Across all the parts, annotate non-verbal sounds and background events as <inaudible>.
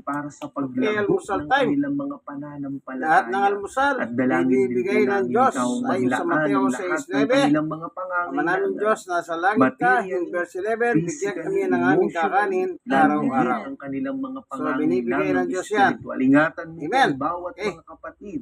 para sa paglago ng time. kanilang mga Lahat ng pananampalataya. almusal, At dalangin po ng Diyos ikaw ayon sa Mateo ng lahat ng 6.9. kanilang mga pangangailangan. Diyos, nasa langit ka, yung verse 11, bigyan kami ng aming kakanin araw-araw. ang kanilang mga So, binibigay pangangailangan ng Diyos yan. Ingatan mo Amen. bawat Okay. mga kapatid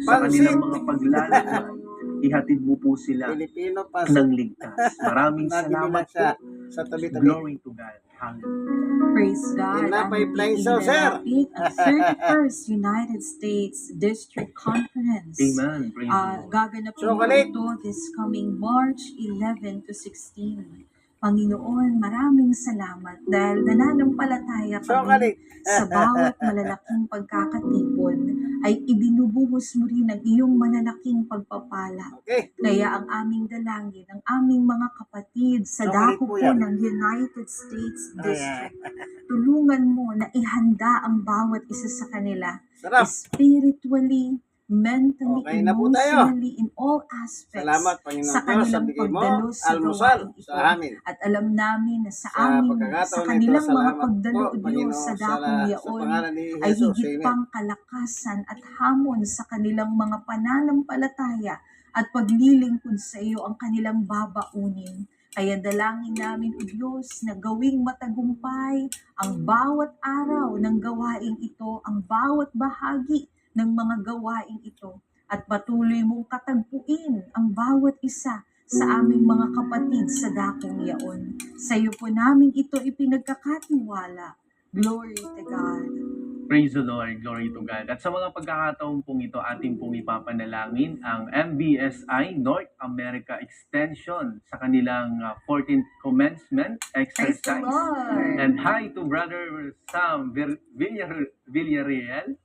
sa kanilang mga paglalakbay. <laughs> Ihatid mo po sila Filipino pa ng ligtas. Maraming <laughs> salamat po. sa tabi-tabi. Glory to God. Hallelujah. Praise God. Tinapay Ang flying saucer. iinalapit ang 31st United States District Conference. Amen. Praise Ah, Lord. gaganapin po ito this coming March 11 to 16. Panginoon, maraming salamat dahil nananampalataya kami sa <laughs> bawat malalaking pagkakatipon ay ibinubuhos mo rin ang iyong malalaking pagpapala. Okay. Kaya ang aming dalangin, ang aming mga kapatid sa dako po ng United States. District, <laughs> tulungan mo na ihanda ang bawat isa sa kanila Sarap. spiritually, mentally, Okay emotionally, in all aspects Salamat, Panginoon sa Diyos, sa kanilang bigay mo, pagdalo sa almusal gawain ito. sa amin. At alam namin na sa, Sa amin, sa nito, kanilang mga salamat pagdalo, po, Diyos, sa dakong yaon, ay higit pang kalakasan at hamon sa kanilang mga pananampalataya at paglilingkod sa iyo ang kanilang babaunin. Kaya dalangin namin, O Diyos, na gawing matagumpay ang bawat araw ng gawaing ito, ang bawat bahagi ng mga gawaing ito, at patuloy mong katagpuin ang bawat isa sa aming mga kapatid sa dakong yaon. Sa iyo po namin ito ipinagkakatiwala. Glory to God. Praise the Lord. Glory to God. At sa mga pagkakataon pong ito, ating pong ipapanalangin ang MBSI North America Extension sa kanilang uh, 14th commencement Praise the exercise. And hi to Brother Sam Vil- Villar- Villarreal.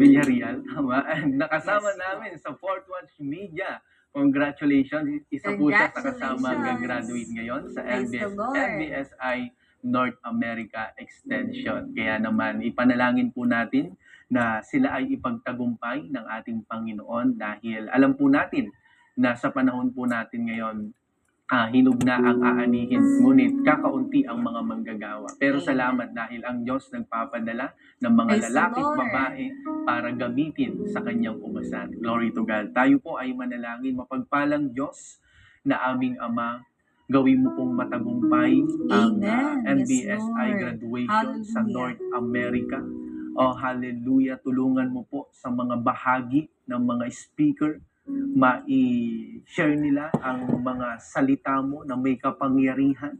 Villarreal, tama. And <laughs> nakasama Yes, namin sa Fourth Watch Media. Congratulations. Isa po siya sa kasama gagraduate ngayon sa Praise MBS. MBSI North America Extension. Kaya naman, ipanalangin po natin na sila ay ipagtagumpay ng ating Panginoon dahil alam po natin na sa panahon po natin ngayon, ah, hinug na ang aanihin, ngunit kakaunti ang mga manggagawa. Pero Amen. salamat dahil ang Diyos nagpapadala ng mga Praise lalaki at babae para gamitin sa kanyang umasan. Glory to God. Tayo po ay manalangin, mapagpalang Diyos na aming Ama, gawin mo pong matagumpay ang ah, Amen. Yes, graduation sa Hallelujah. North America. Oh, hallelujah. Tulungan mo po sa mga bahagi ng mga speaker mai-share nila ang mga salita mo na may kapangyarihan,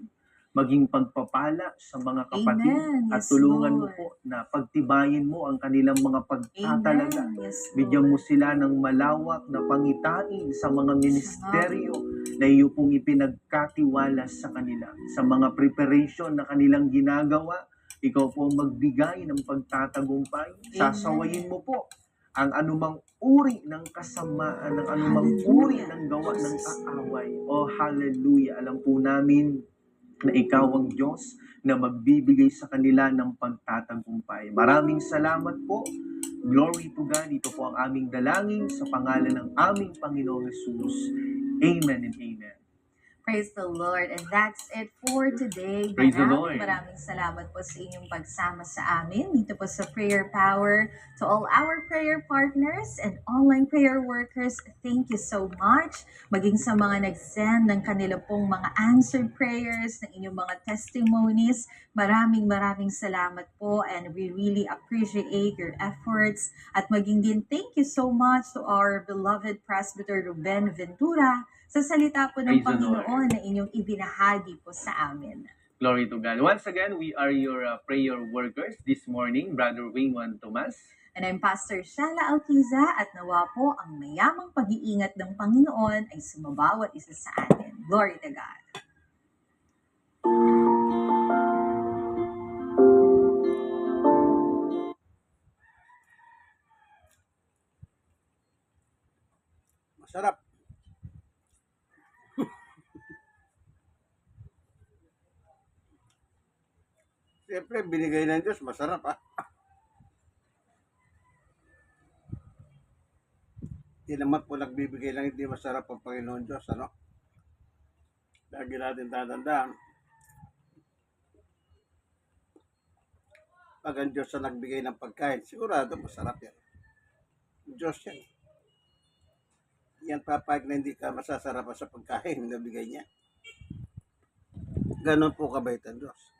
maging pagpapala sa mga kapatid Amen. at Yes, tulungan mo Lord. po na pagtibayin mo ang kanilang mga pagtatalaga. Yes, Bigyan mo Lord. sila ng malawak na pangitain sa mga ministeryo na iyo pong ipinagkatiwala sa kanila. Sa mga preparation na kanilang ginagawa, ikaw po ang magbigay ng pagtatagumpay. Sasawayin mo po ang anumang uri ng kasamaan, ng anumang uri ng gawa ng kaaway. Oh, hallelujah. Alam po namin na ikaw ang Diyos na magbibigay sa kanila ng pagtatagumpay. Maraming salamat po. Glory to God. Ito po ang aming dalangin sa pangalan ng aming Panginoong Jesus. Amen and amen. Praise the Lord. And that's it for today. Praise the maraming, Lord. maraming salamat po sa inyong pagsama sa amin dito po sa Prayer Power. To all our prayer partners and online prayer workers, thank you so much. Maging sa mga nag-send ng kanila pong mga answered prayers, ng inyong mga testimonies, maraming maraming salamat po and we really appreciate your efforts. At maging din thank you so much to our beloved Presbyter Ruben Ventura sa salita po ng Praise. Panginoon na inyong ibinahagi po sa amin. Glory to God. Once again, we are your uh, prayer workers this morning, Brother Wingwan Tomas. And I'm Pastor Shala Alquiza at nawa po ang mayamang pag-iingat ng Panginoon ay sumabawat isa sa atin. Glory to God. Masarap. Siyempre, binigay ng Diyos, masarap ah. Hindi naman po nagbibigay lang, hindi masarap ang Panginoon Diyos, ano? Lagi natin tatandaan. Pag ang Diyos na nagbigay ng pagkain, sigurado masarap yan. Diyos yan. Yan papayag na hindi ka masasarapan sa pagkain na bigay niya. Ganon po kabaitan Diyos.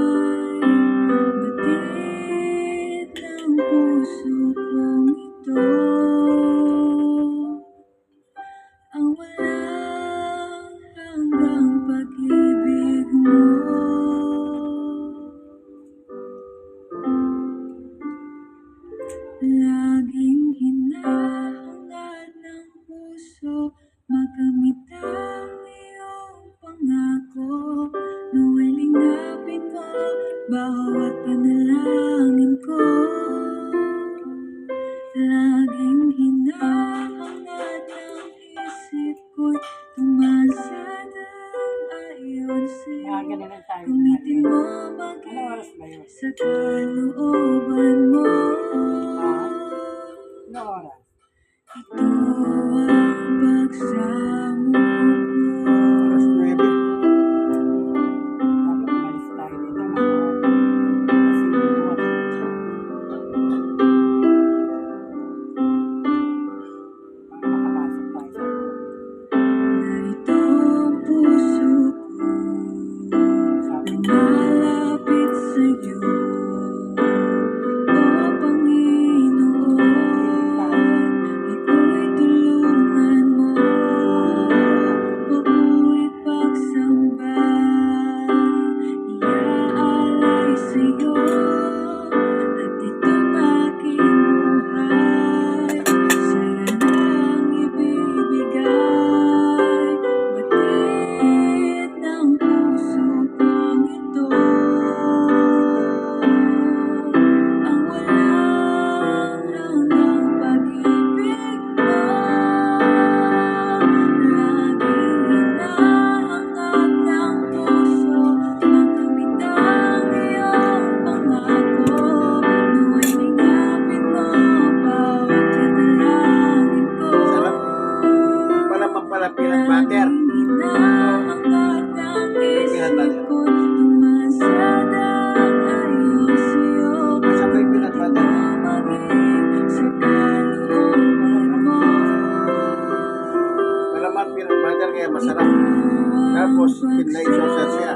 Panalangin ko. Laging hinahangat ang isip ko'y Tumasadang ayon sa'yo. Tumitimabagay sa kalooban mo. Ito ang pagsamo masarap. Tapos, pinlay sauce siya.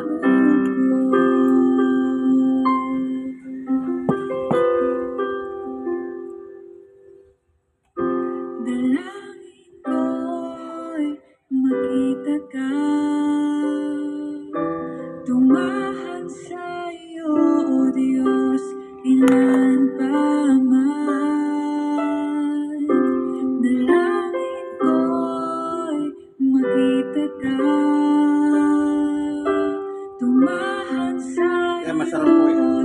estará morrendo.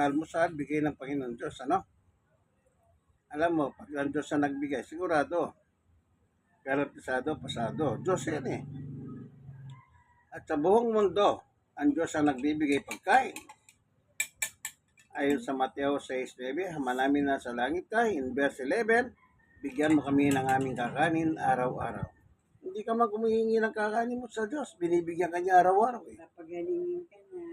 almusal, bigay ng Panginoon Diyos, ano? Alam mo, pag ang Diyos na nagbigay, sigurado, garantisado, pasado. Diyos yan eh. At sa buong mundo, ang Diyos ang nagbibigay pagkain. Ayon sa Mateo 6.9, Hama namin na sa langit ka, in verse 11, bigyan mo kami ng aming kakanin araw-araw. Hindi ka man kumihingi ng kakanin mo sa Diyos, binibigyan ka niya araw-araw eh. Papagalingin ka na.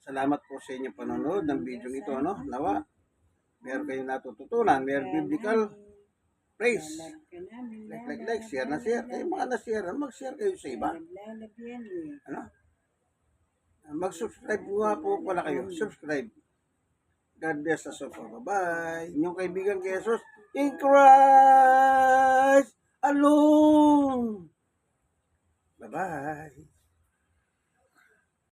Salamat po sa inyong panonood ng video ito, ano? Nawa, meron kayong natututunan, meron biblical praise. Like, like, like, share na share. Kayo mga na-share, mag-share kayo sa iba. Ano? Mag-subscribe po nga po pala kayo. Subscribe. God bless us all. Bye-bye. Inyong kaibigan kay Jesus in Christ alone. Bye-bye.